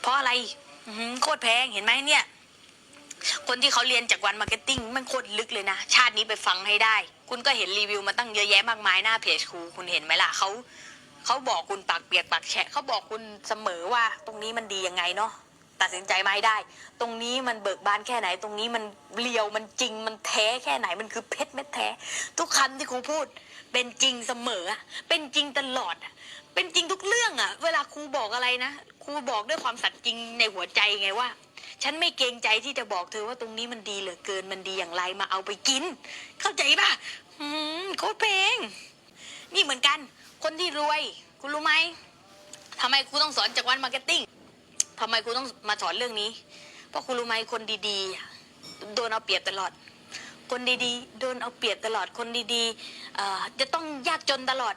เพราะอะไรอื้อหือโคตรแพงเห็นไหมเนี่ย คนที่เขาเรียนจากวันมาร์เก็ตติ้งมันโคตรลึกเลยนะ ชาตินี้ไปฟังให้ได้ คุณก็เห็นรีวิวมาตั้งเยอะแยะมากมายหน้าเพจครูคุณเห็นไหมล่ะเขาเขาบอกคุณปากเปียกปากแฉะเขาบอกคุณเสมอว่าตรงนี้มันดียังไงเนาะ ตัดสินใจมาให้ได้ ตรงนี้มันเบิกบานแค่ไหน ตรงนี้มันเลียวมันจริงมันแท้แค่ไหนมันคือเพชรเม็ดแท้ ทุกคำที่ครูพูด เป็นจริงเสมอ เป็นจริงตลอด เป็นจริงทุกเรื่องอะเวลาครูบอกอะไรนะครูบอกด้วยความสัตย์จริงในหัวใจไงว่า ฉันไม่เกรงใจที่จะบอกเธอว่าตรงนี้มันดีเหลือเกินมันดีอย่างไรมาเอาไปกิน เข้าใจป่ะอืมโคตรเพลงนี่เหมือนกัน คนที่รวย คุณรู้ไหมทำไมครูต้องสอนจากวันมาร์เก็ตติ้ง ทำไมครูต้องมาสอนเรื่องนี้ เพราะคุณรู้ไหมคนดีๆ โดนเอาเปรียบตลอด คนดีๆ โดนเอาเปรียบตลอด คนดีๆเอ่อจะต้องยากจนตลอด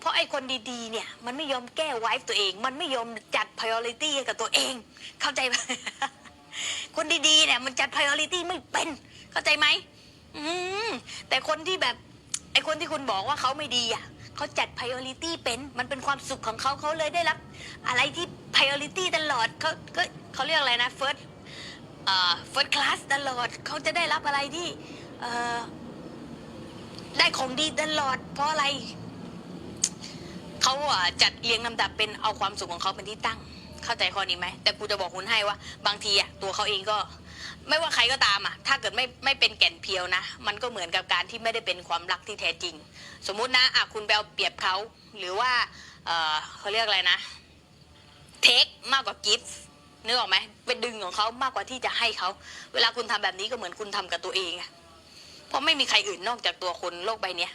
เพราะไอ้คนดีๆ เนี่ย มันไม่ยอมแก้ไวฟ์ตัวเอง มันไม่ยอมจัด priority ให้กับตัวเอง เข้าใจไหม คนดีๆ เนี่ยมันจัด priority ไม่เป็น เข้าใจไหม อืมแต่คนที่แบบ ไอ้คนที่คุณบอกว่าเขาไม่ดีอะ เขาจัด priority เป็นมันเป็นความสุขของเขาเขาเลยได้รับ อะไรที่ priority ตลอดเขาก็เขาเรียกอะไรนะ first เอ่อ first class ตลอดเขาจะได้รับอะไรที่เอ่อได้ของดีตลอด เพราะอะไรเขาอะจัดเรียงลำดับเป็นเอาความสุขของเขาเป็นที่ตั้ง เข้าใจข้อนี้ไหมแต่กูจะบอกคุณให้ว่า บางทีอะตัวเขาเองก็ ไม่ว่าใครก็ตามอะ ถ้าเกิดไม่ไม่เป็นแก่นเพียวนะ มันก็เหมือนกับการที่ไม่ได้เป็นความรักที่แท้จริง สมมุตินะอะคุณไปเอาเปรียบเขา หรือว่า เออเขาเรียกอะไรนะเทคมากกว่ากิฟต์นึกออกไหมไปดึงของเขามากกว่าที่จะให้เขา เวลาคุณทำแบบนี้ก็เหมือนคุณทำกับตัวเองอะเพราะไม่มีใครอื่นนอกจากตัวคนโลกใบเนี้ย